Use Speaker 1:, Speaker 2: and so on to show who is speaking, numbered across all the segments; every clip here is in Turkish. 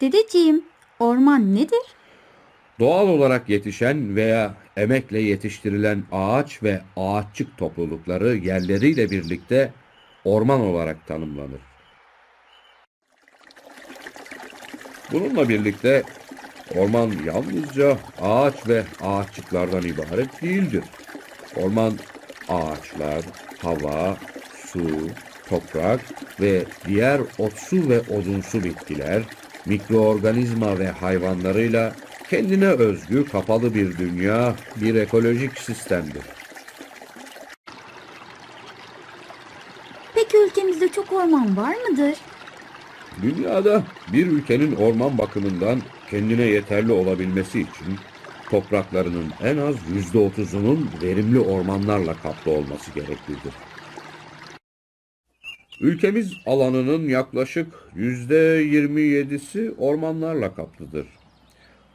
Speaker 1: Dedeciğim, orman nedir?
Speaker 2: Doğal olarak yetişen veya emekle yetiştirilen ağaç ve ağaççık toplulukları yerleriyle birlikte orman olarak tanımlanır. Bununla birlikte orman yalnızca ağaç ve ağaççıklardan ibaret değildir. Orman ağaçlar, hava, su, toprak ve diğer otsu ve odunsu bitkiler, mikroorganizma ve hayvanlarıyla kendine özgü kapalı bir dünya, bir ekolojik sistemdir.
Speaker 1: Peki ülkemizde çok orman var mıdır?
Speaker 2: Dünyada bir ülkenin orman bakımından kendine yeterli olabilmesi için topraklarının en az yüzde otuzunun verimli ormanlarla kaplı olması gereklidir. Ülkemiz alanının yaklaşık yüzde yirmi yedisi ormanlarla kaplıdır.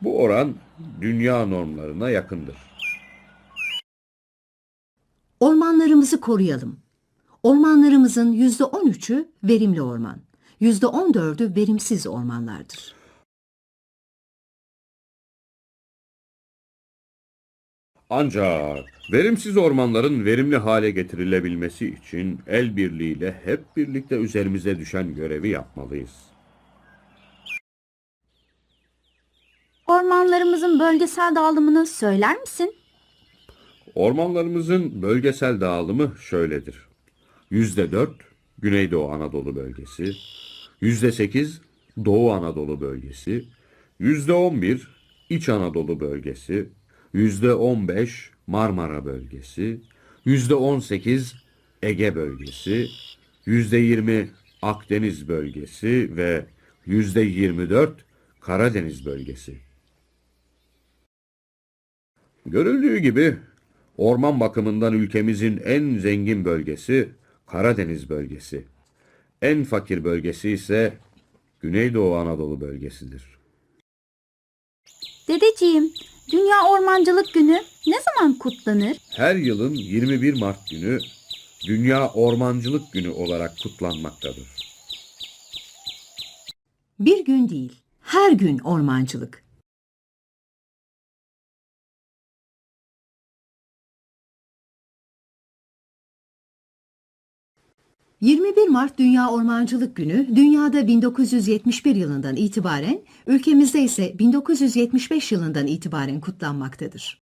Speaker 2: Bu oran dünya normlarına yakındır.
Speaker 3: Ormanlarımızı koruyalım. Ormanlarımızın yüzde on üçü verimli orman, yüzde on dördü verimsiz ormanlardır.
Speaker 2: Ancak verimsiz ormanların verimli hale getirilebilmesi için el birliğiyle hep birlikte üzerimize düşen görevi yapmalıyız.
Speaker 1: Ormanlarımızın bölgesel dağılımını söyler misin?
Speaker 2: Ormanlarımızın bölgesel dağılımı şöyledir. Yüzde dört Güneydoğu Anadolu bölgesi, yüzde sekiz Doğu Anadolu bölgesi, yüzde on bir İç Anadolu bölgesi, yüzde on beş Marmara bölgesi, yüzde on sekiz Ege bölgesi, yüzde yirmi Akdeniz bölgesi ve yüzde yirmi dört Karadeniz bölgesi. Görüldüğü gibi orman bakımından ülkemizin en zengin bölgesi Karadeniz bölgesi. En fakir bölgesi ise Güneydoğu Anadolu bölgesidir.
Speaker 1: Dedeciğim, Dünya Ormancılık Günü ne zaman kutlanır?
Speaker 2: Her yılın 21 Mart günü Dünya Ormancılık Günü olarak kutlanmaktadır.
Speaker 3: Bir gün değil, her gün ormancılık. ...21 Mart Dünya Ormancılık Günü, dünyada 1971 yılından itibaren, ülkemizde ise 1975 yılından itibaren kutlanmaktadır.